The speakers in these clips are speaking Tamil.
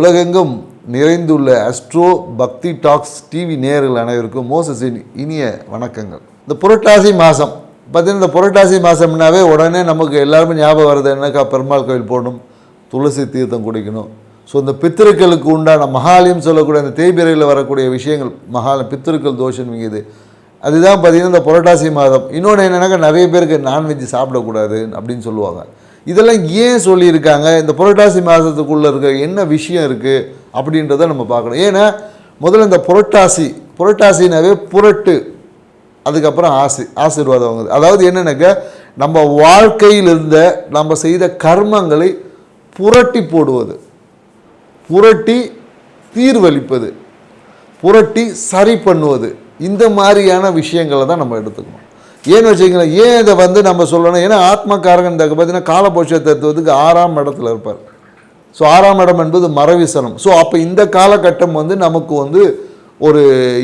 உலகெங்கும் நிறைந்துள்ள அஸ்ட்ரோ பக்தி டாக்ஸ் டிவி நேயர்கள் அனைவருக்கும் மோசஸின் இனிய வணக்கங்கள். இந்த புரட்டாசி மாதம் பார்த்தீங்கன்னா இந்த புரட்டாசி மாதம்னாவே உடனே நமக்கு எல்லாருமே ஞாபகம் வருது என்னக்கா? பெருமாள் கோயில் போகணும் துளசி தீர்த்தம் குடிக்கணும். ஸோ இந்த பித்திருக்களுக்கு உண்டான மகாலயம் சொல்லக்கூடிய அந்த தேய்பிரையில் வரக்கூடிய விஷயங்கள் மகால பித்திருக்கள் தோஷம் இது அதுதான் பார்த்தீங்கன்னா இந்த புரட்டாசி மாதம். இன்னொன்று என்னென்னாக்கா நிறைய பேருக்கு நான்வெஜ் சாப்பிடக்கூடாது அப்படின்னு சொல்லுவாங்க. இதெல்லாம் ஏன் சொல்லியிருக்காங்க? இந்த புரட்டாசி மாதத்துக்குள்ளே இருக்க என்ன விஷயம் இருக்குது அப்படின்றத நம்ம பார்க்கணும். ஏன்னா முதல்ல இந்த புரட்டாசி புரட்டாசினாவே புரட்டு அதுக்கப்புறம் ஆசி ஆசீர்வாதம் வாங்குது. அதாவது என்னென்னாக்கா நம்ம வாழ்க்கையில் இருந்த நம்ம செய்த கர்மங்களை புரட்டி போடுவது. புரட்டி தீர்வளிப்பது. புரட்டி சரி பண்ணுவது. இந்த மாதிரியான விஷயங்களை தான் நம்ம எடுத்துக்கணும். ஏன்னு வச்சுங்களேன் ஏன் இதை வந்து நம்ம சொல்லணும்? ஏன்னா ஆத்மக்காரகன் இந்த பார்த்தீங்கன்னா காலபோஷ தத்துவத்துக்கு ஆறாம் இடத்துல இருப்பார். ஸோ ஆறாம் இடம் என்பது மரவிசனம். ஸோ அப்போ இந்த காலகட்டம் வந்து நமக்கு வந்து ஒரு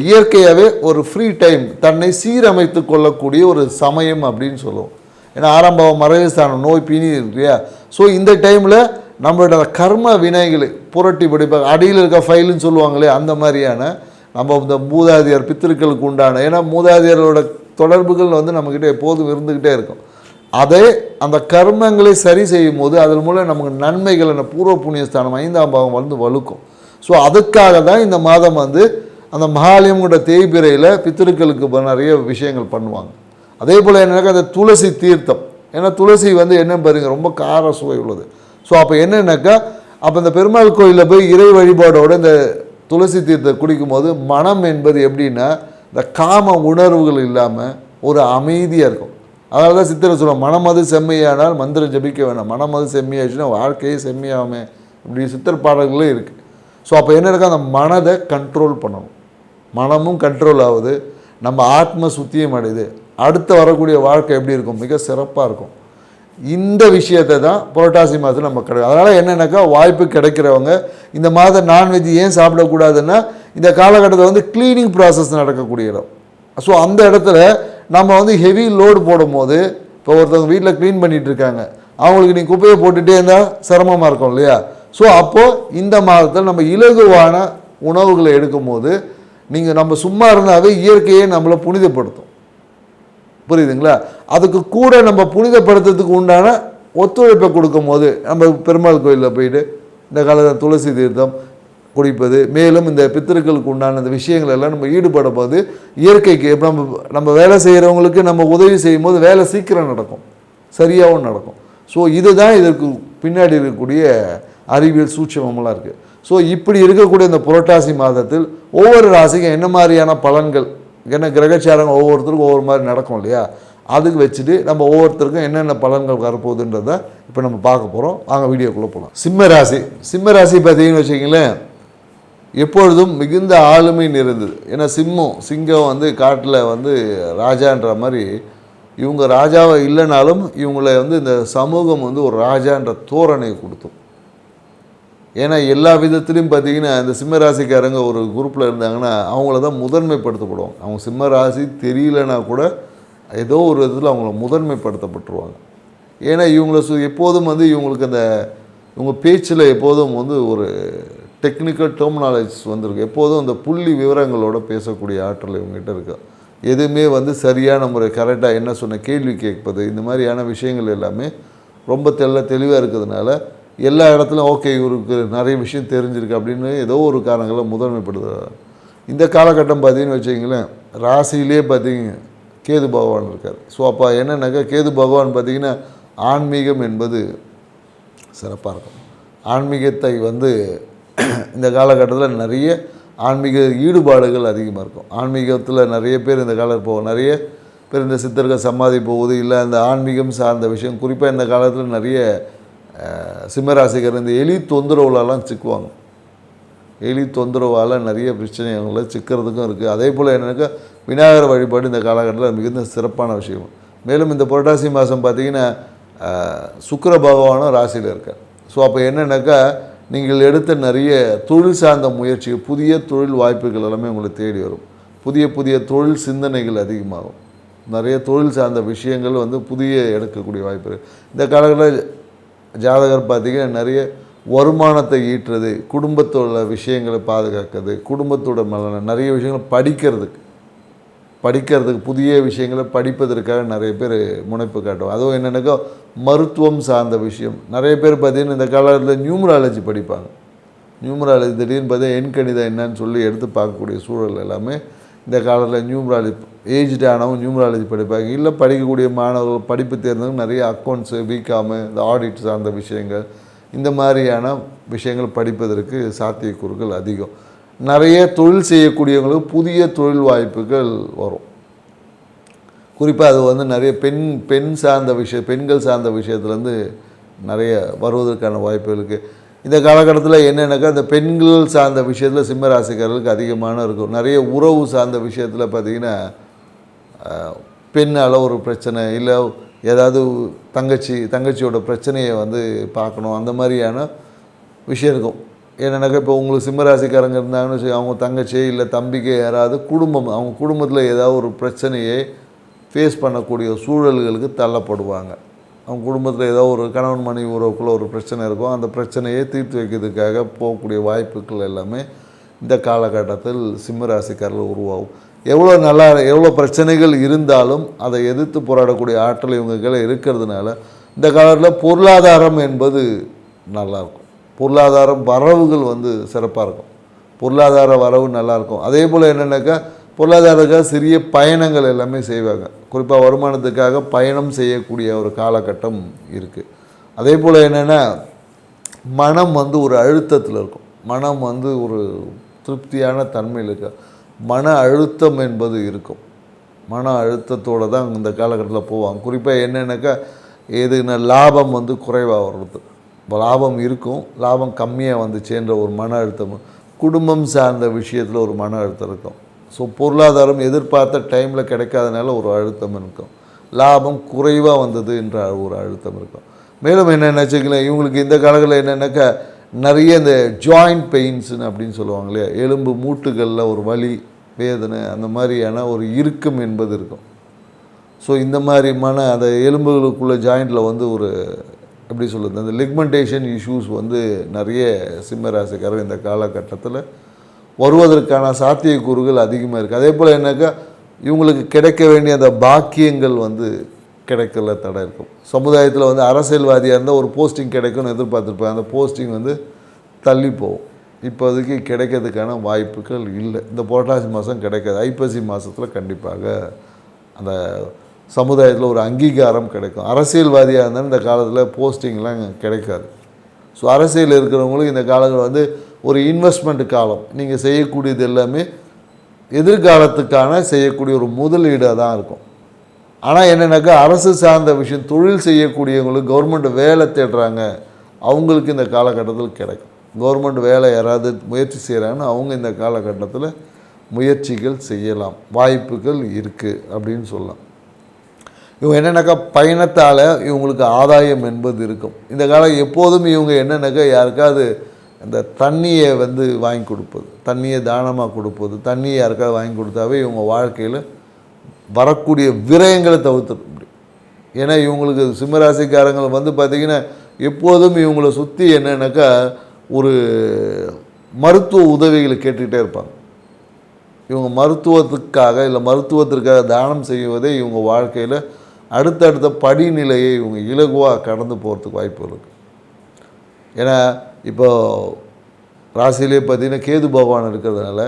இயற்கையாகவே ஒரு ஃப்ரீ டைம் தன்னை சீரமைத்து கொள்ளக்கூடிய ஒரு சமயம் அப்படின்னு சொல்லுவோம். ஏன்னா ஆறாம் பாவம் மரவிஸ்தானம் நோய் பீனி இருக்கு இல்லையா ஸோ இந்த டைமில் நம்மளோட கர்ம வினைகளை புரட்டி பிடிப்பாங்க. அடியில் இருக்க ஃபைலுன்னு சொல்லுவாங்களே அந்த மாதிரியான நம்ம இந்த மூதாதையர் பித்திருக்களுக்கு உண்டான ஏன்னா மூதாதையரோட தொடர்புகள் வந்து நம்மக்கிட்ட எப்போதும் இருந்துக்கிட்டே இருக்கும். அதை அந்த கர்மங்களை சரி செய்யும் போது அதன் மூலம் நமக்கு நன்மைகள் என்ன பூர்வ புண்ணியஸ்தானம் ஐந்தாம் பாவம் வந்து வலுக்கும். ஸோ அதுக்காக தான் இந்த மாதம் வந்து அந்த மகாலயம்ங்கிற தேய்பிரையில் பித்திருக்களுக்கு நிறைய விஷயங்கள் பண்ணுவாங்க. அதே போல் என்னன்னாக்கா அந்த துளசி தீர்த்தம். ஏன்னா துளசி வந்து என்ன பாருங்க ரொம்ப கார சுவை உள்ளது. ஸோ அப்போ என்னென்னாக்கா அப்போ இந்த பெருமாள் கோயிலில் போய் இறை வழிபாடோடு இந்த துளசி தீர்த்தம் குடிக்கும்போது மனம் என்பது எப்படின்னா இந்த காம உணர்வுகள் இல்லாமல் ஒரு அமைதியாக இருக்கும். அதனால தான் சித்திரை சொல்லுவோம் மனமது செம்மையானால் மந்திரம் ஜபிக்க வேணாம். மனமது செம்மையாச்சுன்னா வாழ்க்கையே செம்மையாமே இப்படி சித்தர் பாடல்களே இருக்குது ஸோ அப்போ என்ன இருக்கோ அந்த மனதை கண்ட்ரோல் பண்ணணும். மனமும் கண்ட்ரோல் ஆகுது. நம்ம ஆத்ம சுத்தியம் அடையுது. அடுத்து வரக்கூடிய வாழ்க்கை எப்படி இருக்கும்? மிக சிறப்பாக இருக்கும். இந்த விஷயத்தை தான் புரட்டாசி மாதத்தில் நம்ம கிடைக்கும் அதனால் என்னென்னாக்கா வாய்ப்பு கிடைக்கிறவங்க இந்த மாதம் நான்வெஜ் ஏன் சாப்பிடக்கூடாதுன்னா இந்த காலகட்டத்தில் வந்து க்ளீனிங் ப்ராசஸ் நடக்கக்கூடிய இடம். ஸோ அந்த இடத்துல நம்ம வந்து ஹெவி லோடு போடும்போது இப்போ ஒருத்தவங்க வீட்டில் க்ளீன் பண்ணிகிட்டு இருக்காங்க அவங்களுக்கு நீ குப்பையை போட்டுகிட்டே இருந்தால் சிரமமாக இருக்கும் இல்லையா? ஸோ அப்போது இந்த மாதத்தில் நம்ம இலகுவான உணவுகளை எடுக்கும்போது நீங்கள் நம்ம சும்மா இருந்தாவே இயற்கையே நம்மளை புனிதப்படுத்தும். புரியுதுங்களா? அதுக்கு கூட நம்ம புனிதப்படுத்துறதுக்கு உண்டான ஒத்துழைப்பை கொடுக்கும் போது நம்ம பெருமாள் கோயிலில் போயிட்டு இந்த காலத்தில் துளசி தீர்த்தம் குடிப்பது மேலும் இந்த பித்திருக்களுக்கு உண்டான இந்த விஷயங்கள் எல்லாம் நம்ம ஈடுபடும் போது இயற்கைக்கு இப்போ நம்ம நம்ம வேலை செய்கிறவங்களுக்கு நம்ம உதவி செய்யும்போது வேலை சீக்கிரம் நடக்கும். சரியாகவும் நடக்கும். ஸோ இதுதான் இதற்கு பின்னாடி இருக்கக்கூடிய அறிவியல் சூட்சமமெல்லாம் இருக்குது ஸோ இப்படி இருக்கக்கூடிய இந்த புரட்டாசி மாதத்தில் ஒவ்வொரு ராசிக்கும் என்ன மாதிரியான பலன்கள் ஏன்னா கிரகச்சாரம் ஒவ்வொருத்தருக்கும் ஒவ்வொரு மாதிரி நடக்கும் இல்லையா? அதுக்கு வச்சுட்டு நம்ம ஒவ்வொருத்தருக்கும் என்னென்ன பலன்கள் வரப்போகுதுன்றத இப்போ நம்ம பார்க்க போகிறோம் வாங்க வீடியோக்குள்ளே போகலாம் சிம்ம ராசி. சிம்ம ராசி பார்த்தீங்கன்னு வச்சுக்கிங்களேன் எப்பொழுதும் மிகுந்த ஆளுமை நிறைந்தது. ஏன்னா சிம்மம் சிங்கம் வந்து காட்டில் வந்து ராஜான்ற மாதிரி இவங்க ராஜாவை இல்லைனாலும் இவங்களை வந்து இந்த சமூகம் வந்து ஒரு ராஜான்ற தோரணை கொடுத்தோம். ஏன்னா எல்லா விதத்துலையும் பார்த்தீங்கன்னா இந்த சிம்ம ராசிக்காரங்க ஒரு குரூப்பில் இருந்தாங்கன்னா அவங்கள தான் முதன்மைப்படுத்தப்படுவாங்க. அவங்க சிம்ம ராசி தெரியலனா கூட ஏதோ ஒரு விதத்தில் அவங்கள முதன்மைப்படுத்தப்பட்டுருவாங்க. ஏன்னா இவங்கள சு எப்போதும் வந்து இவங்களுக்கு அந்த இவங்க பேச்சில் எப்போதும் வந்து ஒரு டெக்னிக்கல் டெர்மினாலஜிஸ் வந்திருக்கு. எப்போதும் அந்த புள்ளி விவரங்களோட பேசக்கூடிய ஆற்றல் இவங்ககிட்ட இருக்குது எதுவுமே வந்து சரியான முறை கரெக்டாக என்ன சொன்ன கேள்வி கேட்பது இந்த மாதிரியான விஷயங்கள் எல்லாமே ரொம்ப தெள்ள தெளிவாக இருக்கிறதுனால எல்லா இடத்துலையும் ஓகே இவருக்கு நிறைய விஷயம் தெரிஞ்சிருக்கு அப்படின்னு ஏதோ ஒரு காரணங்களை முதன்மைப்படுத்துகிறார் இந்த காலகட்டம் பார்த்தீங்கன்னு வச்சிங்களேன் ராசியிலே பார்த்தீங்க கேது பகவான் இருக்கார். ஸோ அப்போ என்னென்னாக்கா கேது பகவான் பார்த்தீங்கன்னா ஆன்மீகம் என்பது சிறப்பாக இருக்கும். ஆன்மீகத்தை வந்து இந்த காலகட்டத்தில் நிறைய ஆன்மீக ஈடுபாடுகள் அதிகமாக இருக்கும். ஆன்மீகத்தில் நிறைய பேர் இந்த காலம் போகும் நிறைய பேர் இந்த சித்தர்கள் சமாதி போகுது இல்லை அந்த ஆன்மீகம் சார்ந்த விஷயம் குறிப்பாக இந்த காலத்தில் நிறைய சிம்மராசிகர் இந்த எலி தொந்தரவுலலாம் சிக்குவாங்க. எலி தொந்தரவால் நிறைய பிரச்சனைகள் சிக்கிறதுக்கும் இருக்குது அதே போல் என்னென்னாக்கா விநாயகர் வழிபாடு இந்த காலகட்டத்தில் மிகுந்த சிறப்பான விஷயம். மேலும் இந்த புரட்டாசி மாதம் பார்த்தீங்கன்னா சுக்கர பகவானும் ராசியில் இருக்கார். ஸோ அப்போ என்னென்னாக்கா நீங்கள் எடுத்த நிறைய தொழில் சார்ந்த முயற்சி புதிய தொழில் வாய்ப்புகள் எல்லாமே உங்களை தேடி வரும். புதிய புதிய தொழில் சிந்தனைகள் அதிகமாகும். நிறைய தொழில் சார்ந்த விஷயங்கள் வந்து புதிய எடுக்கக்கூடிய வாய்ப்பு இருக்குது இந்த காலகட்டத்தில் ஜாதகர் பார்த்தீங்கன்னா நிறைய வருமானத்தை ஈட்டுறது குடும்பத்தோட விஷயங்களை பாதுகாக்கிறது குடும்பத்தோட மேலான நிறைய விஷயங்களை படிக்கிறதுக்கு படிக்கிறதுக்கு புதிய விஷயங்களை படிப்பதற்காக நிறைய பேர் முனைப்பு காட்டுவோம் அதுவும் என்னென்னாக்கா மருத்துவம் சார்ந்த விஷயம். நிறைய பேர் பார்த்தீங்கன்னா இந்த காலத்தில் நியூமராலஜி படிப்பாங்க. நியூமராலஜி திடீர்னு பார்த்தா எண்கணிதம் என்னன்னு சொல்லி எடுத்து பார்க்கக்கூடிய சூழல் எல்லாமே இந்த காலத்தில் நியூமராலஜி ஏஜ்டானவங்க நியூமராலஜி படிப்பாங்க. இல்லை படிக்கக்கூடிய மாணவர்கள் படிப்பு தேர்ந்தவங்க நிறைய அக்கௌண்ட்ஸு பிகாமு இந்த ஆடிட் சார்ந்த விஷயங்கள் இந்த மாதிரியான விஷயங்கள் படிப்பதற்கு சாத்தியக்கூறுகள் அதிகம். நிறைய தொழில் செய்யக்கூடியவங்களுக்கு புதிய தொழில் வாய்ப்புகள் வரும். குறிப்பாக அது வந்து நிறைய பெண் பெண் சார்ந்த விஷயம் பெண்கள் சார்ந்த விஷயத்துலேருந்து நிறைய வருவதற்கான வாய்ப்புகள் இருக்குது இந்த காலகட்டத்தில் என்னென்னாக்கா இந்த பெண்கள் சார்ந்த விஷயத்தில் சிம்மராசிக்காரர்களுக்கு அதிகமான இருக்கும். நிறைய உறவு சார்ந்த விஷயத்தில் பார்த்திங்கன்னா பெண்ணால் ஒரு பிரச்சனை இல்லை ஏதாவது தங்கச்சி தங்கச்சியோட பிரச்சனையை வந்து பார்க்கணும். அந்த மாதிரியான விஷயம் இருக்கும். என்னென்னாக்கா இப்போ உங்களுக்கு சிம்மராசிக்காரங்க இருந்தாங்கன்னு வச்சு அவங்க தங்கச்சி இல்லை தம்பிக்கு யாராவது குடும்பம் அவங்க குடும்பத்தில் ஏதாவது ஒரு பிரச்சனையை ஃபேஸ் பண்ணக்கூடிய சூழல்களுக்கு தள்ளப்படுவாங்க. அவங்க குடும்பத்தில் ஏதோ ஒரு கணவன் மனைவி உறவுக்குள்ளே ஒரு பிரச்சனை இருக்கும். அந்த பிரச்சனையை தீர்த்து வைக்கிறதுக்காக போகக்கூடிய வாய்ப்புகள் எல்லாமே இந்த காலகட்டத்தில் சிம்மராசிக்காரில் உருவாகும். எவ்வளோ நல்லா எவ்வளோ பிரச்சனைகள் இருந்தாலும் அதை எதிர்த்து போராடக்கூடிய ஆற்றல் இவங்க இருக்கிறதுனால இந்த காலத்தில் பொருளாதாரம் என்பது நல்லாயிருக்கும். பொருளாதாரம் வரவுகள் வந்து சிறப்பாக இருக்கும். பொருளாதார வரவு நல்லாயிருக்கும். அதே போல் என்னென்னாக்கா பொருளாதாரத்துக்காக சிறிய பயணங்கள் எல்லாமே செய்வாங்க. குறிப்பாக வருமானத்துக்காக பயணம் செய்யக்கூடிய ஒரு காலகட்டம் இருக்குது அதே போல் என்னென்னா மனம் வந்து ஒரு அழுத்தத்தில் இருக்கும். மனம் வந்து ஒரு திருப்தியான தன்மையில் இருக்க. மன அழுத்தம் என்பது இருக்கும். மன அழுத்தத்தோடு தான் இந்த காலகட்டத்தில் போவாங்க. குறிப்பாக என்னென்னாக்கா எதுனா லாபம் வந்து குறைவாக வர்றது. இப்போ லாபம் இருக்கும். லாபம் கம்மியாக வந்துச்சேன்ற ஒரு மன அழுத்தம். குடும்பம் சார்ந்த விஷயத்தில் ஒரு மன அழுத்தம் இருக்கும். ஸோ பொருளாதாரம் எதிர்பார்த்த டைமில் கிடைக்காதனால ஒரு அழுத்தம் இருக்கும். லாபம் குறைவாக வந்தது என்ற ஒரு அழுத்தம் இருக்கும். மேலும் என்னென்ன வச்சுக்கலாம் இவங்களுக்கு இந்த காலங்களில் என்னென்னாக்கா நிறைய இந்த ஜாயிண்ட் பெயின்ஸ்னு அப்படின்னு சொல்லுவாங்க இல்லையா? எலும்பு மூட்டுகளில் ஒரு வலி வேதனை அந்த மாதிரியான ஒரு இறுக்கம் என்பது இருக்கும். ஸோ இந்த மாதிரி மன அந்த எலும்புகளுக்குள்ள ஜாயிண்டில் வந்து ஒரு எப்படி சொல்கிறது அந்த லிக்மெண்டேஷன் இஷ்யூஸ் வந்து நிறைய சிம்மராசிக்காரர் இந்த காலகட்டத்தில் வருவதற்கான சாத்தியக்கூறுகள் அதிகமாக இருக்குது அதே போல் என்னக்கா இவங்களுக்கு கிடைக்க வேண்டிய அந்த பாக்கியங்கள் வந்து கிடைக்கல தடை இருக்கும். சமுதாயத்தில் வந்து அரசியல்வாதியாக இருந்தால் ஒரு போஸ்டிங் கிடைக்கும்னு எதிர்பார்த்துருப்பேன் அந்த போஸ்டிங் வந்து தள்ளி போகும். இப்போதைக்கு கிடைக்கிறதுக்கான வாய்ப்புகள் இல்லை. இந்த புரட்டாசி மாதம் கிடைக்காது. ஐப்பசி மாதத்தில் கண்டிப்பாக அந்த சமுதாயத்தில் ஒரு அங்கீகாரம் கிடைக்கும். அரசியல்வாதியாக இருந்தாலும் இந்த காலத்தில் போஸ்டிங்லாம் கிடைக்காது. ஸோ அரசியல் இருக்கிறவங்களுக்கு இந்த காலங்கள் வந்து ஒரு இன்வெஸ்ட்மெண்ட் காலம். நீங்கள் செய்யக்கூடியது எல்லாமே எதிர்காலத்துக்கான செய்யக்கூடிய ஒரு முதலீடாக தான் இருக்கும். ஆனால் என்னென்னாக்கா அரசு சார்ந்த விஷயம் தொழில் செய்யக்கூடியவங்களுக்கு கவர்மெண்ட் வேலை தேடுறாங்க. அவங்களுக்கு இந்த காலகட்டத்தில் கிடைக்கும். கவர்மெண்ட் வேலை யாராவது முயற்சி செய்கிறாங்கன்னா அவங்க இந்த காலகட்டத்தில் முயற்சிகள் செய்யலாம். வாய்ப்புகள் இருக்குது அப்படின்னு சொல்லலாம். இவங்க என்னென்னாக்கா பயணத்தால் இவங்களுக்கு ஆதாயம் என்பது இருக்கும். இந்த காலம் எப்போதும் இவங்க என்னென்னாக்கா யாருக்காவது அந்த தண்ணியை வந்து வாங்கி கொடுப்பது தண்ணியை தானமாக கொடுப்பது தண்ணியை யாருக்காவது வாங்கி கொடுத்தாவே இவங்க வாழ்க்கையில் வரக்கூடிய விரயங்களை தவிர்த்துட முடியும். ஏன்னா இவங்களுக்கு சிம்மராசிக்காரங்கள் வந்து பார்த்திங்கன்னா எப்போதும் இவங்களை சுற்றி என்னென்னாக்கா ஒரு மருத்துவ உதவிகளை கேட்டுக்கிட்டே இருப்பாங்க. இவங்க மருத்துவத்துக்காக இல்லை மருத்துவத்திற்காக தானம் செய்வதே இவங்க வாழ்க்கையில் அடுத்தடுத்த படிநிலையை இவங்க இலகுவாக கடந்து போகிறதுக்கு வாய்ப்பு இருக்குது ஏன்னா இப்போ ராசியிலே பார்த்தீங்கன்னா கேது பகவான் இருக்கிறதுனால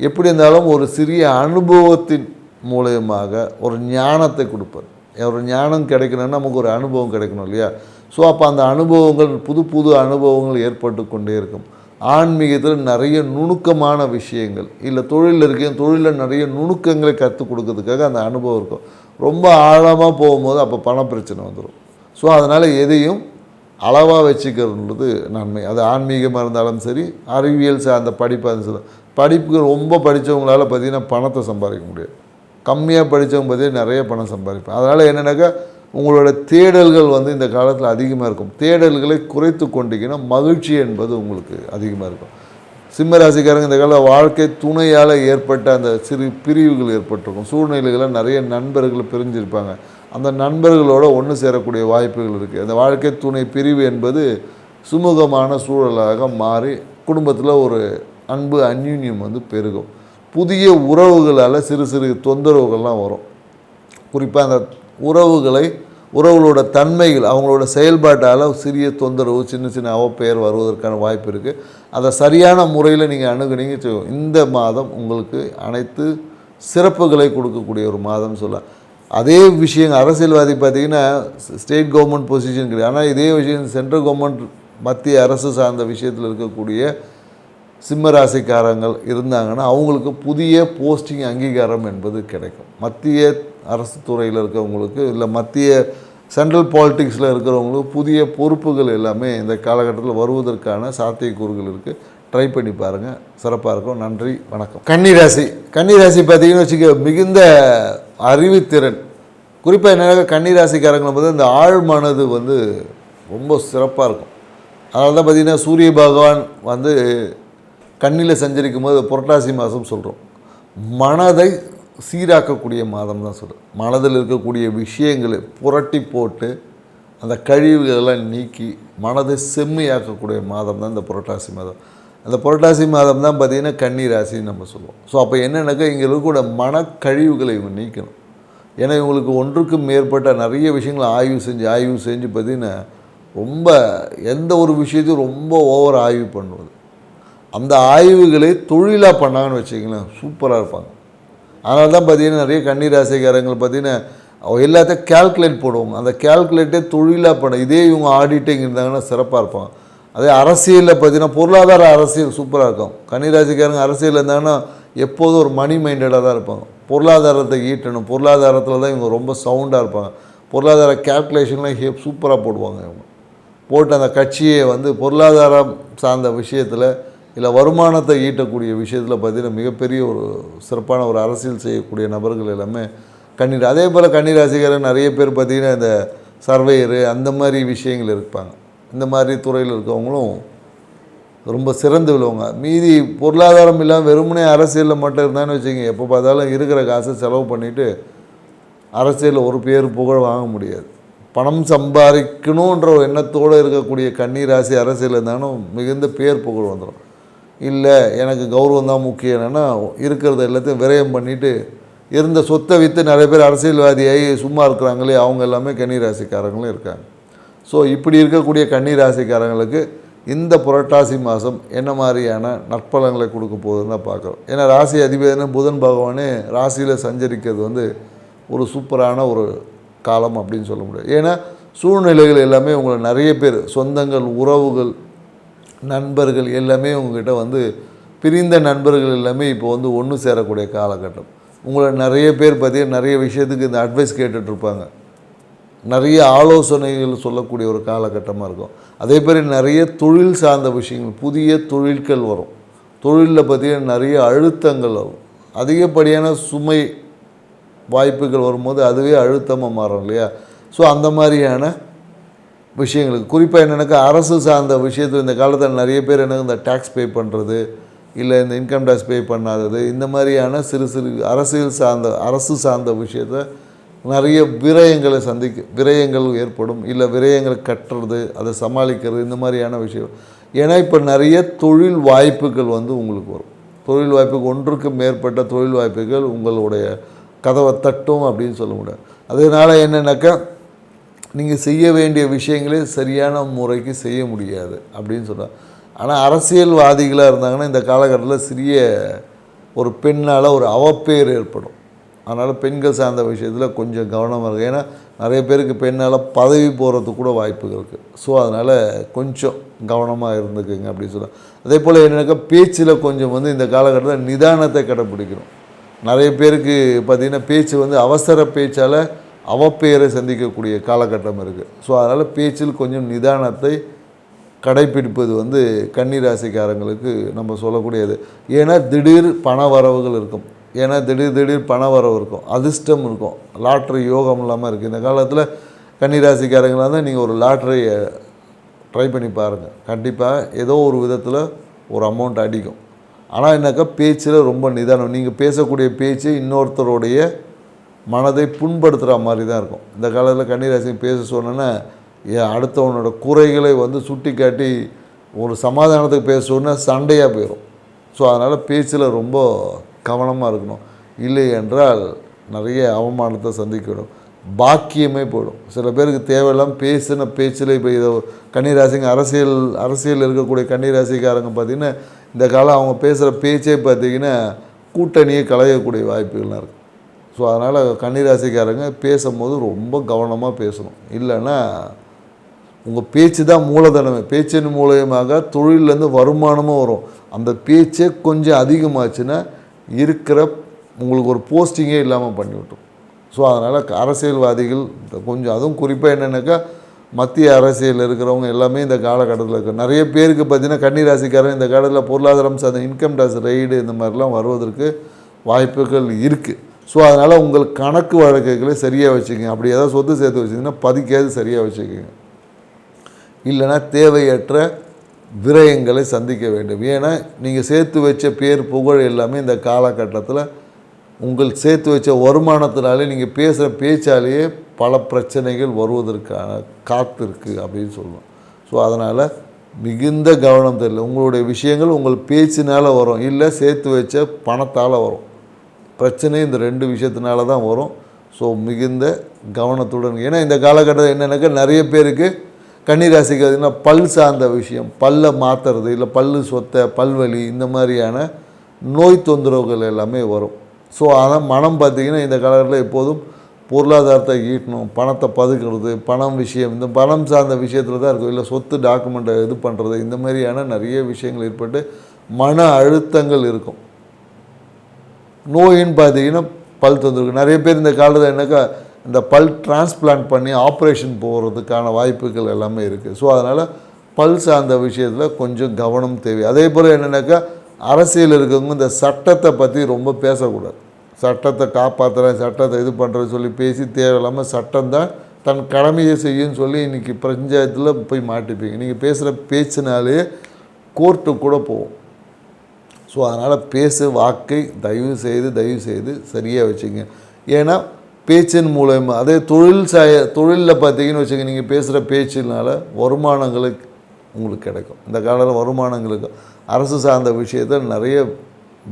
எப்படி இருந்தாலும் ஒரு சிறிய அனுபவத்தின் மூலயமாக ஒரு ஞானத்தை கொடுப்பார். ஒரு ஞானம் கிடைக்கணும்னா நமக்கு ஒரு அனுபவம் கிடைக்கணும் இல்லையா? ஸோ அப்போ அந்த அனுபவங்கள் புது புது அனுபவங்கள் ஏற்பட்டு கொண்டே இருக்கும். ஆன்மீகத்தில் நிறைய நுணுக்கமான விஷயங்கள் இல்லை தொழிலில் இருக்கேன் தொழிலில் நிறைய நுணுக்கங்களை கற்றுக் கொடுக்கறதுக்காக அந்த அனுபவம் இருக்கும். ரொம்ப ஆழமாக போகும்போது அப்போ பண பிரச்சனை வந்துடும் ஸோ அதனால் எதையும் அளவாக வச்சுக்கிறது நன்மை. அது ஆன்மீகமாக இருந்தாலும் சரி அறிவியல் சார்ந்த படிப்பாக இருந்தாலும் சரி. படிப்புக்கு ரொம்ப படித்தவங்களால பார்த்திங்கன்னா பணத்தை சம்பாதிக்க முடியாது. கம்மியாக படித்தவங்க பார்த்தீங்கன்னா நிறைய பணம் சம்பாதிப்பேன் அதனால் என்னென்னாக்கா உங்களோட தேடல்கள் வந்து இந்த காலத்தில் அதிகமாக இருக்கும். தேடல்களை குறைத்து கொண்டீங்கன்னா மகிழ்ச்சி என்பது உங்களுக்கு அதிகமாக இருக்கும். சிம்ம ராசிக்காரங்க இந்த கால வாழ்க்கை துணையால் ஏற்பட்ட அந்த சிறு பிரிவுகள் ஏற்பட்டிருக்கும். சூழ்நிலைகளை நிறைய நண்பர்கள் பிரிஞ்சிருப்பாங்க. அந்த நண்பர்களோட ஒன்று சேரக்கூடிய வாய்ப்புகள் இருக்குது அந்த வாழ்க்கை துணை பிரிவு என்பது சுமூகமான சூழலாக மாறி குடும்பத்தில் ஒரு அன்பு அந்யூன்யம் வந்து பெருகும். புதிய உறவுகளால் சிறு சிறு தொந்தரவுகள்லாம் வரும். குறிப்பாக அந்த உறவுகளை உறவுகளோட தன்மைகள் அவங்களோட செயல்பாட்டால் சிறிய தொந்தரவு சின்ன சின்ன அவப்பெயர் வருவதற்கான வாய்ப்பு இருக்குது அதை சரியான முறையில் நீங்கள் அணுகுனீங்க வச்சுக்கோங்க. இந்த மாதம் உங்களுக்கு அனைத்து சிறப்புகளை கொடுக்கக்கூடிய ஒரு மாதம் சொல்லலாம் அதே விஷயம் அரசியல்வாதி பார்த்தீங்கன்னா ஸ்டேட் கவர்மெண்ட் பொசிஷன் கிடையாது. ஆனால் இதே விஷயம் சென்ட்ரல் கவர்மெண்ட் மத்திய அரசு சார்ந்த விஷயத்தில் இருக்கக்கூடிய சிம்ம ராசிக்காரங்கள் இருந்தாங்கன்னா அவங்களுக்கு புதிய போஸ்டிங் அங்கீகாரம் என்பது கிடைக்கும். மத்திய அரசு துறையில் இருக்கவங்களுக்கு இல்லை மத்திய சென்ட்ரல் பாலிட்டிக்ஸில் இருக்கிறவங்களுக்கு புதிய பொறுப்புகள் எல்லாமே இந்த காலகட்டத்தில் வருவதற்கான சாத்தியக்கூறுகள் இருக்குது. ட்ரை பண்ணி பாருங்கள் சிறப்பாக இருக்கும். நன்றி. வணக்கம். கன்னிராசி கன்னிராசி பார்த்தீங்கன்னு வச்சுக்க மிகுந்த அறிவுத்திறன். குறிப்பாக என்ன கன்னிராசிக்காரங்களை வந்து இந்த ஆழ் மனது வந்து ரொம்ப சிறப்பாக இருக்கும். அதனால தான் பார்த்தீங்கன்னா சூரிய பகவான் வந்து கண்ணில் சஞ்சரிக்கும் போது புரட்டாசி மாதம் சொல்கிறோம். மனதை சீராக்கக்கூடிய மாதம் தான் சொல்கிறேன் மனதில் இருக்கக்கூடிய விஷயங்களை புரட்டி போட்டு அந்த கழிவுகளெல்லாம் நீக்கி மனதை செம்மையாக்கக்கூடிய மாதம் தான் இந்த புரட்டாசி மாதம். அந்த புரட்டாசி மாதம் தான் பார்த்திங்கன்னா கன்னி ராசின்னு நம்ம சொல்லுவோம். ஸோ அப்போ என்னென்னாக்கா இங்கே இருக்கக்கூடிய மனக்கழிவுகளை இவங்க நீக்கணும். ஏன்னா இவங்களுக்கு ஒன்றுக்கும் மேற்பட்ட நிறைய விஷயங்களை ஆய்வு செஞ்சு ஆய்வு செஞ்சு பார்த்திங்கன்னா ரொம்ப எந்த ஒரு விஷயத்தையும் ரொம்ப ஓவர் ஆய்வு பண்ணுவது. அந்த ஆய்வுகளை தொழிலாக பண்ணாங்கன்னு வச்சிங்களேன் சூப்பராக இருப்பாங்க. அதனால தான் பார்த்தீங்கன்னா நிறைய கன்னிராசிக்காரங்கள் பார்த்தீங்கன்னா எல்லாத்தையும் கேல்குலேட் போடுவாங்க. அந்த கேல்குலேட்டே தொழிலாக பண்ண இதே இவங்க ஆடிட்டிங் இருந்தாங்கன்னா சிறப்பாக இருப்பாங்க. அதே அரசியலில் பார்த்தீங்கன்னா பொருளாதார அரசியல் சூப்பராக இருக்கும். கன்னிராசிக்காரங்க அரசியல் இருந்தாங்கன்னா எப்போதும் ஒரு மணி மைண்டடாக தான் இருப்பாங்க. பொருளாதாரத்தை ஈட்டணும். பொருளாதாரத்தில் தான் இவங்க ரொம்ப சவுண்டாக இருப்பாங்க. பொருளாதார கேல்குலேஷன்லாம் ஹே சூப்பராக போடுவாங்க இவங்க. போட்டு அந்த கட்சியை வந்து பொருளாதாரம் சார்ந்த விஷயத்தில் இல்லை வருமானத்தை ஈட்டக்கூடிய விஷயத்தில் பார்த்தீங்கன்னா மிகப்பெரிய ஒரு சிறப்பான ஒரு அரசியல் செய்யக்கூடிய நபர்கள் எல்லாமே கண்ணீர் அதே போல் கன்னிராசிக்காரர் நிறைய பேர் பார்த்தீங்கன்னா இந்த சர்வேயரு அந்த மாதிரி விஷயங்கள் இருப்பாங்க. இந்த மாதிரி துறையில் இருக்கவங்களும் ரொம்ப சிறந்து விழுவாங்க. மீதி பொருளாதாரம் இல்லாமல் வெறுமனே அரசியலில் மட்டும் இருந்தான்னு வச்சுக்கோங்க எப்போ பார்த்தாலும் இருக்கிற காசை செலவு பண்ணிவிட்டு அரசியலில் ஒரு பேர் புகழ் வாங்க முடியாது. பணம் சம்பாதிக்கணுன்ற ஒரு எண்ணத்தோடு இருக்கக்கூடிய கன்னிராசி அரசியல் இருந்தாலும் மிகுந்த பேர் புகழ் வந்துடும் இல்லை எனக்கு கௌரவம் தான் முக்கியம் என்னென்னா இருக்கிறத எல்லாத்தையும் விரயம் பண்ணிவிட்டு இருந்த சொத்தை விற்று நிறைய பேர் அரசியல்வாதியாகி சும்மா இருக்கிறாங்களே அவங்க எல்லாமே கன்னிராசிக்காரங்களும் இருக்காங்க. ஸோ இப்படி இருக்கக்கூடிய கன்னிராசிக்காரங்களுக்கு இந்த புரட்டாசி மாதம் என்ன மாதிரியான நற்பலங்களை கொடுக்க போகுதுன்னு தான் பார்க்குறோம். ஏன்னா ராசி அதிபதினு புதன் பகவானே ராசியில் சஞ்சரிக்கிறது வந்து ஒரு சூப்பரான ஒரு காலம் அப்படின்னு சொல்ல முடியாது. ஏன்னா சூழ்நிலைகள் எல்லாமே உங்களை நிறைய பேர் சொந்தங்கள் உறவுகள் நண்பர்கள் எல்லாமே உங்ககிட்ட வந்து பிரிந்த நண்பர்கள் எல்லாமே இப்போ வந்து ஒன்று சேரக்கூடிய காலகட்டம். உங்களை நிறைய பேர் பார்த்தீங்கன்னா நிறைய விஷயத்துக்கு இந்த அட்வைஸ் கேட்டுட்ருப்பாங்க. நிறைய ஆலோசனைகள் சொல்லக்கூடிய ஒரு காலகட்டமாக இருக்கும். அதே மாதிரி நிறைய தொழில் சார்ந்த விஷயங்கள் புதிய தொழில்கள் வரும். தொழிலில் பார்த்தீங்கன்னா நிறைய அழுத்தங்கள் வரும். அதிகப்படியான சுமை வாய்ப்புகள் வரும்போது அதுவே அழுத்தமாக மாறும் இல்லையா? ஸோ அந்த மாதிரியான விஷயங்களுக்கு. குறிப்பாக என்னென்னாக்கா அரசு சார்ந்த விஷயத்தில் இந்த காலத்தில் நிறைய பேர் எனக்கு இந்த டேக்ஸ் பே பண்ணுறது இல்லை இந்த இன்கம் டேக்ஸ் பே பண்ணாதது இந்த மாதிரியான சிறு சிறு அரசியல் சார்ந்த அரசு சார்ந்த விஷயத்த நிறைய விரயங்களை சந்திக்க விரயங்கள் ஏற்படும் இல்லை விரயங்களை கட்டுறது அதை சமாளிக்கிறது இந்த மாதிரியான விஷயம். ஏன்னா இப்போ நிறைய தொழில் வாய்ப்புகள் வந்து உங்களுக்கு வரும். தொழில் வாய்ப்புக்கு ஒன்றுக்கு மேற்பட்ட தொழில் வாய்ப்புகள் உங்களுடைய கதவை தட்டும் அப்படின்னு சொல்ல முடியாது. அதனால் என்னென்னாக்கா நீங்கள் செய்ய வேண்டிய விஷயங்களே சரியான முறைக்கு செய்ய முடியாது அப்படின்னு சொல்கிறாங்க ஆனால் அரசியல்வாதிகளாக இருந்தாங்கன்னா இந்த காலகட்டத்தில் சிறிய ஒரு பெண்ணால் ஒரு அவப்பேர் ஏற்படும். அதனால் பெண்கள் சார்ந்த விஷயத்தில் கொஞ்சம் கவனமாக இருக்குது ஏன்னா நிறைய பேருக்கு பெண்ணால் பதவி போகிறதுக்கு கூட வாய்ப்புகள் இருக்குது ஸோ அதனால் கொஞ்சம் கவனமாக இருந்துக்குங்க அப்படின்னு சொல்லுவாங்க அதே போல் என்னென்னாக்கா பேச்சில் கொஞ்சம் வந்து இந்த காலகட்டத்தில் நிதானத்தை கடைப்பிடிக்கணும். நிறைய பேருக்கு பார்த்திங்கன்னா பேச்சு வந்து அவசர பேச்சால் அவப்பெயரை சந்திக்கக்கூடிய காலகட்டம் இருக்குது ஸோ அதனால் பேச்சில் கொஞ்சம் நிதானத்தை கடைப்பிடிப்பது வந்து கன்னிராசிக்காரங்களுக்கு நம்ம சொல்லக்கூடியது. ஏன்னா திடீர் பண வரவுகள் இருக்கும். ஏன்னா திடீர் திடீர் பண வரவு இருக்கும். அதிர்ஷ்டம் இருக்கும். லாட்ரி யோகம் இல்லாமல் இருக்குது இந்த காலத்தில் கன்னிராசிக்காரங்களாக இருந்தால் நீங்கள் ஒரு லாட்ரியை ட்ரை பண்ணி பாருங்கள் கண்டிப்பாக ஏதோ ஒரு விதத்தில் ஒரு அமௌண்ட் அடிக்கும். ஆனால் என்னக்கா பேச்சில் ரொம்ப நிதானம். நீங்கள் பேசக்கூடிய பேச்சு இன்னொருத்தருடைய மனதை புண்படுத்துகிற மாதிரி தான் இருக்கும். இந்த காலத்தில் கன்னிராசி பேச சொன்னோன்னா ஏன் அடுத்தவனோட குறைகளை வந்து சுட்டி காட்டி ஒரு சமாதானத்துக்கு பேசணுன்னா சண்டையாக போயிடும் ஸோ அதனால் பேச்சில் ரொம்ப கவனமாக இருக்கணும். இல்லை என்றால் நிறைய அவமானத்தை சந்திக்கணும். பாக்கியமே போயிடும். சில பேருக்கு தேவையில்லாமல் பேசின பேச்சில் இப்போ இதை கன்னிராசிங்க அரசியல் அரசியல் இருக்கக்கூடிய கன்னிராசிக்காரங்க பார்த்திங்கன்னா இந்த காலம் அவங்க பேசுகிற பேச்சே பார்த்திங்கன்னா கூட்டணியை களையக்கூடிய வாய்ப்புகள்லாம் இருக்குது ஸோ அதனால் கன்னிராசிக்காரங்க பேசும்போது ரொம்ப கவனமாக பேசணும். இல்லைன்னா உங்கள் பேச்சு தான் மூலதனமே. பேச்சின் மூலயமாக தொழிலேருந்து வருமானமும் வரும். அந்த பேச்சே கொஞ்சம் அதிகமாச்சுன்னா இருக்கிற உங்களுக்கு ஒரு போஸ்டிங்கே இல்லாமல் பண்ணிவிட்டோம் ஸோ அதனால் அரசியல்வாதிகள் கொஞ்சம் அதுவும் குறிப்பாக என்னென்னாக்கா மத்திய அரசியல் இருக்கிறவங்க எல்லாமே இந்த காலகட்டத்தில் இருக்குது நிறைய பேருக்கு பார்த்தீங்கன்னா கன்னிராசிக்காரன் இந்த காலத்தில் பொருளாதாரம் சார்ந்த இன்கம் டேக்ஸ் ரைடு இந்த மாதிரிலாம் வருவதற்கு வாய்ப்புகள் இருக்குது ஸோ அதனால் உங்கள் கணக்கு வழக்குகளை சரியாக வச்சுக்கோங்க. அப்படி ஏதாவது சொத்து சேர்த்து வச்சிங்கன்னா பதிக்காது சரியாக வச்சுக்கோங்க. இல்லைன்னா தேவையற்ற விரயங்களை சந்திக்க வேண்டும். ஏன்னா நீங்கள் சேர்த்து வச்ச பேர் புகழ் எல்லாமே இந்த காலகட்டத்தில் உங்கள் சேர்த்து வச்ச வருமானத்தினாலே நீங்கள் பேசுகிற பேச்சாலேயே பல பிரச்சனைகள் வருவதற்கான காத்திருக்கு அப்படின்னு சொல்லுவோம் ஸோ அதனால் மிகுந்த கவனம் தெரியல உங்களுடைய விஷயங்கள் உங்கள் பேச்சினால் வரும். இல்லை சேர்த்து வச்ச பணத்தால் வரும். பிரச்சனை இந்த ரெண்டு விஷயத்தினால தான் வரும். ஸோ மிகுந்த கவனத்துடன். ஏன்னா இந்த காலகட்டத்தில் என்னென்னாக்கா நிறைய பேருக்கு கன்னிராசிக்கு பார்த்தீங்கன்னா பல் சார்ந்த விஷயம் பல்லை மாற்றுறது இல்லை பல் சொத்தை பல்வலி இந்த மாதிரியான நோய் தொந்தரவுகள் எல்லாமே வரும். ஸோ ஆனால் மனம் பார்த்திங்கன்னா இந்த காலகட்டத்தில் எப்போதும் பொருளாதாரத்தை ஈட்டணும் பணத்தை பதுக்கிறது பணம் விஷயம் இந்த பணம் சார்ந்த விஷயத்தில் தான் இருக்கும். இல்லை சொத்து டாக்குமெண்ட்டை இது பண்ணுறது இந்த மாதிரியான நிறைய விஷயங்கள் ஏற்பட்டு மன அழுத்தங்கள் இருக்கும். நோயின்னு பார்த்தீங்கன்னா பல் தொந்தரவு நிறைய பேர் இந்த காலத்தில் என்னக்கா இந்த பல் டிரான்ஸ்பிளான்ட் பண்ணி ஆப்ரேஷன் போகிறதுக்கான வாய்ப்புகள் எல்லாமே இருக்குது ஸோ அதனால் பல் சார்ந்த விஷயத்தில் கொஞ்சம் கவனம் தேவை. அதே போல் என்னென்னாக்கா அரசியல் இருக்கவங்க இந்த சட்டத்தை பற்றி ரொம்ப பேசக்கூடாது. சட்டத்தை காப்பாற்றுறேன் சட்டத்தை இது பண்ணுறேன்னு சொல்லி பேசி தேவையில்லாமல் சட்டம் தான் தன் கடமையை செய்யுன்னு சொல்லி இன்றைக்கி பஞ்சாயத்தில் போய் மாட்டிப்பீங்க. நீங்கள் பேசுகிற பேச்சினாலே கோர்ட்டு கூட போகும். ஸோ அதனால் பேசு வாக்கை தயவு செய்து தயவு செய்து சரியாக வச்சுங்க. ஏன்னா பேச்சின் மூலயமா அதே தொழில் சாய தொழிலில் பார்த்தீங்கன்னு வச்சுங்க நீங்கள் பேசுகிற பேச்சினால வருமானங்களுக்கு உங்களுக்கு கிடைக்கும். இந்த காலத்தில் வருமானங்களுக்கு அரசு சார்ந்த விஷயத்தை நிறைய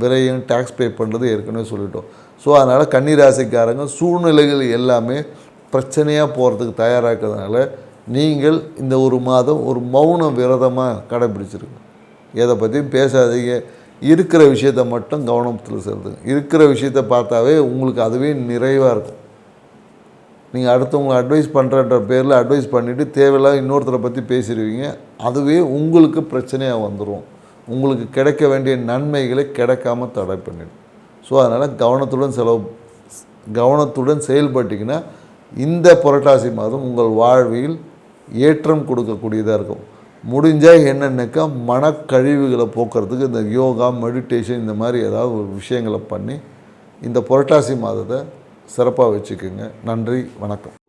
விரையும் டேக்ஸ் பே பண்ணுறது ஏற்கனவே சொல்லிட்டோம். ஸோ அதனால் கன்னிராசிக்காரங்க சூழ்நிலைகள் எல்லாமே பிரச்சனையாக போகிறதுக்கு தயாராகிறதுனால நீங்கள் இந்த ஒரு மாதம் ஒரு மௌன விரதமாக கடைப்பிடிச்சிருங்க எதை பற்றியும் பேசாதீங்க. இருக்கிற விஷயத்த மட்டும் கவனத்தில் செலுத்துங்க. இருக்கிற விஷயத்த பார்த்தாவே உங்களுக்கு அதுவே நிறைவாக இருக்கும். நீங்கள் அடுத்தவங்களை அட்வைஸ் பண்ணுறன்ற பேரில் அட்வைஸ் பண்ணிவிட்டு தேவையில்லாத இன்னொருத்தரை பற்றி பேசிடுவீங்க. அதுவே உங்களுக்கு பிரச்சனையாக வந்துடும் உங்களுக்கு கிடைக்க வேண்டிய நன்மைகளை கிடைக்காம தடை பண்ணிடும். ஸோ அதனால் கவனத்துடன் செலவு கவனத்துடன் செயல்பட்டிங்கன்னா இந்த புரட்டாசி மாதம் உங்கள் வாழ்வில் ஏற்றம் கொடுக்கக்கூடியதாக இருக்கும். முடிஞ்சால் என்னென்னக்கா மனக்கழிவுகளை போக்குறதுக்கு இந்த யோகா மெடிடேஷன் இந்த மாதிரி ஏதாவது ஒரு விஷயங்களை பண்ணி இந்த புரட்டாசி மாதத்தை சிறப்பாக வச்சுக்கோங்க. நன்றி வணக்கம்.